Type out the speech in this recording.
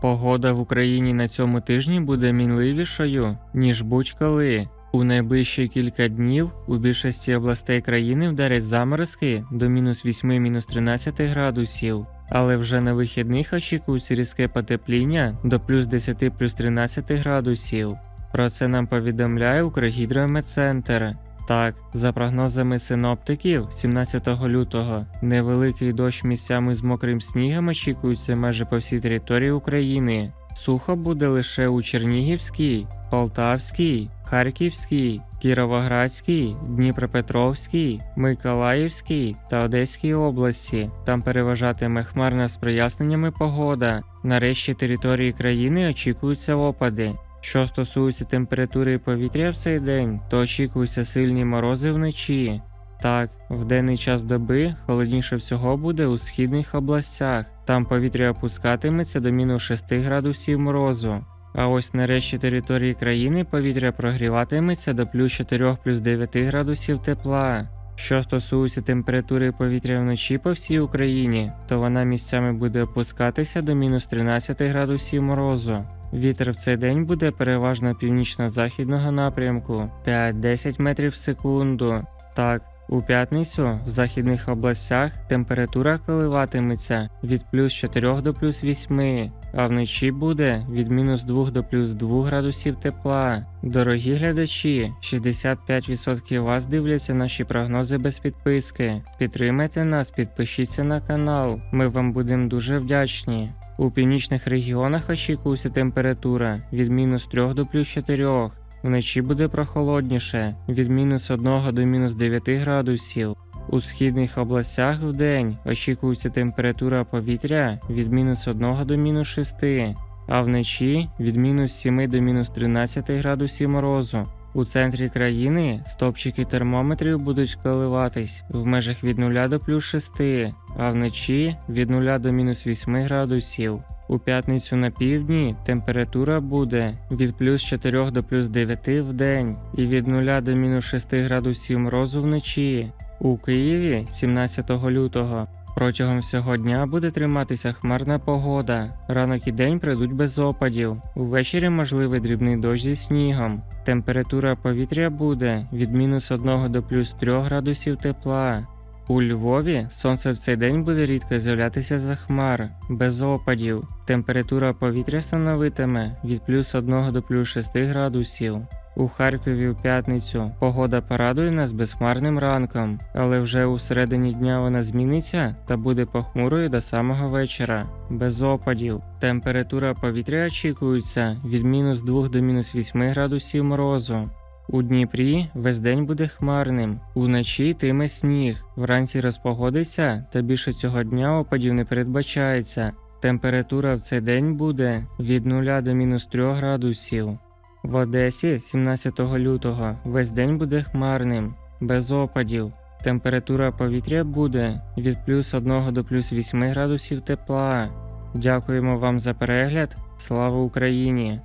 Погода в Україні на цьому тижні буде мінливішою, ніж будь-коли. У найближчі кілька днів у більшості областей країни вдарять заморозки до мінус 8 мінус 13 градусів, але вже на вихідних очікується різке потепління до плюс 10 плюс 13 градусів. Про це нам повідомляє Укргідрометцентр. Так, за прогнозами синоптиків, 17 лютого невеликий дощ місцями з мокрим снігом очікується майже по всій території України. Сухо буде лише у Чернігівській, Полтавській, Харківській, Кіровоградській, Дніпропетровській, Миколаївській та Одеській області. Там переважатиме хмарна з проясненнями погода. Нарешті території країни очікуються опади. Що стосується температури повітря в цей день, то очікуються сильні морози вночі. Так, в денний час доби холодніше всього буде у східних областях. Там повітря опускатиметься до мінус 6 градусів морозу. А ось нарешті території країни повітря прогріватиметься до плюс 4 плюс 9 градусів тепла. Що стосується температури повітря вночі по всій Україні, то вона місцями буде опускатися до мінус 13 градусів морозу. Вітер в цей день буде переважно північно-західного напрямку 5-10 метрів в секунду. Так, у п'ятницю в західних областях температура коливатиметься від плюс 4 до плюс 8, а вночі буде від мінус 2 до плюс 2 градусів тепла. Дорогі глядачі, 65% вас дивляться наші прогнози без підписки. Підтримайте нас, підпишіться на канал. Ми вам будемо дуже вдячні. У північних регіонах очікується температура від мінус 3 до плюс 4. Вночі буде прохолодніше від мінус 1 до мінус 9 градусів. У східних областях вдень очікується температура повітря від мінус 1 до мінус 6, а вночі від мінус 7 до мінус 13 градусів морозу. У центрі країни стопчики термометрів будуть коливатись в межах від 0 до плюс 6, а вночі від 0 до мінус 8 градусів. У п'ятницю на півдні температура буде від плюс 4 до плюс 9 в день і від 0 до мінус 6 градусів морозу вночі. У Києві 17 лютого протягом всього дня буде триматися хмарна погода. Ранок і день прийдуть без опадів. Увечері можливий дрібний дощ зі снігом. Температура повітря буде від мінус 1 до плюс 3 градусів тепла. У Львові сонце в цей день буде рідко з'являтися за хмар, без опадів. Температура повітря становитиме від плюс 1 до плюс 6 градусів. У Харкові у п'ятницю погода порадує нас безхмарним ранком, але вже у середині дня вона зміниться та буде похмурою до самого вечора, без опадів. Температура повітря очікується від мінус 2 до мінус 8 градусів морозу. У Дніпрі весь день буде хмарним, уночі йтиме сніг, вранці розпогодиться, та більше цього дня опадів не передбачається. Температура в цей день буде від 0 до мінус 3 градусів. В Одесі 17 лютого весь день буде хмарним, без опадів. Температура повітря буде від плюс 1 до плюс 8 градусів тепла. Дякуємо вам за перегляд. Слава Україні!